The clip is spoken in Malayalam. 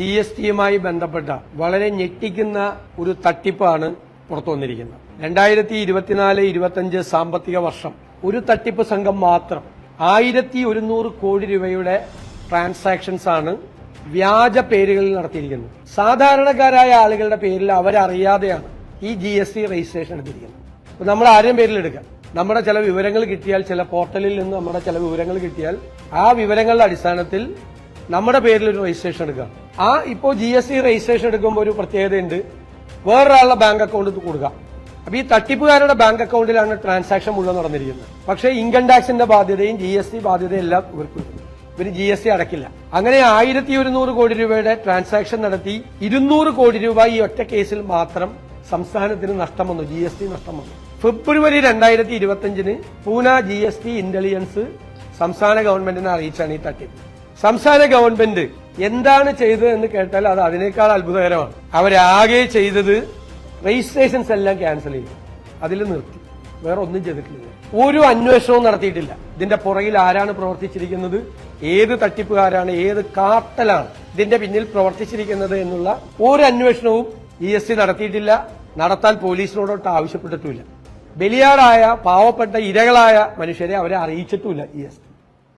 ജി എസ് ടിയുമായി ബന്ധപ്പെട്ട വളരെ ഞെട്ടിക്കുന്ന ഒരു തട്ടിപ്പാണ് പുറത്തു വന്നിരിക്കുന്നത്. രണ്ടായിരത്തി ഇരുപത്തിനാല് ഇരുപത്തിയഞ്ച് സാമ്പത്തിക വർഷം ഒരു തട്ടിപ്പ് സംഘം മാത്രം ആയിരത്തി ഒരുന്നൂറ് കോടി രൂപയുടെ ട്രാൻസാക്ഷൻസ് ആണ് വ്യാജ പേരുകളിൽ നടത്തിയിരിക്കുന്നത്. സാധാരണക്കാരായ ആളുകളുടെ പേരിൽ അവരറിയാതെയാണ് ഈ ജി എസ് ടി രജിസ്ട്രേഷൻ എടുത്തിരിക്കുന്നത്. അപ്പൊ നമ്മൾ ആരെയും പേരിൽ എടുക്കാം നമ്മുടെ ചില വിവരങ്ങൾ കിട്ടിയാൽ ചില പോർട്ടലിൽ നിന്ന് നമ്മുടെ ചില വിവരങ്ങൾ കിട്ടിയാൽ ആ വിവരങ്ങളുടെ അടിസ്ഥാനത്തിൽ നമ്മുടെ പേരിൽ ഒരു രജിസ്ട്രേഷൻ എടുക്കുക ആ ഇപ്പോൾ ജി എസ് ടി രജിസ്ട്രേഷൻ എടുക്കുമ്പോൾ ഒരു പ്രത്യേകതയുണ്ട്. വേറൊരാളുടെ ബാങ്ക് അക്കൗണ്ട് കൊടുക്കുക. അപ്പൊ ഈ തട്ടിപ്പുകാരുടെ ബാങ്ക് അക്കൗണ്ടിലാണ് ട്രാൻസാക്ഷൻ മുഴുവൻ നടന്നിരിക്കുന്നത്. പക്ഷേ ഇൻകം ടാക്സിന്റെ ബാധ്യതയും ജി എസ് ടി ബാധ്യതയും എല്ലാം ഇവർക്ക് ഇവർ ജി എസ് ടി അടക്കില്ല. അങ്ങനെ ആയിരത്തി ഒരുന്നൂറ് കോടി രൂപയുടെ ട്രാൻസാക്ഷൻ നടത്തി ഇരുന്നൂറ് കോടി രൂപ ഈ ഒറ്റ കേസിൽ മാത്രം സംസ്ഥാനത്തിന് നഷ്ടം വന്നു. ജി എസ് ടി നഷ്ടം വന്നു. ഫെബ്രുവരി രണ്ടായിരത്തി ഇരുപത്തിയഞ്ചിന് Pune G S T intelligence സംസ്ഥാന ഗവൺമെന്റിനെ അറിയിച്ചാണ് ഈ തട്ടിപ്പ്. സംസ്ഥാന ഗവൺമെന്റ് എന്താണ് ചെയ്തത് എന്ന് കേട്ടാൽ അത് അതിനേക്കാൾ അത്ഭുതകരമാണ്. അവരാകെ ചെയ്തത് രജിസ്ട്രേഷൻസ് എല്ലാം ക്യാൻസൽ ചെയ്തു. അതിൽ നിർത്തി. വേറെ ഒന്നും ചെയ്തിട്ടില്ല. ഒരു അന്വേഷണവും നടത്തിയിട്ടില്ല. ഇതിന്റെ പുറകിൽ ആരാണ് പ്രവർത്തിച്ചിരിക്കുന്നത്? ഏത് തട്ടിപ്പുകാരാണ്? ഏത് കാട്ടലാണ് ഇതിന്റെ പിന്നിൽ പ്രവർത്തിച്ചിരിക്കുന്നത് എന്നുള്ള ഒരു അന്വേഷണവും ഇ എസ് സി നടത്തിയിട്ടില്ല. നടത്താൻ പോലീസിനോടൊട്ട് ആവശ്യപ്പെട്ടിട്ടുമില്ല. ബലിയാടായ പാവപ്പെട്ട ഇരകളായ മനുഷ്യരെ അവരെ അറിയിച്ചിട്ടുമില്ല ഇ എസ് ടി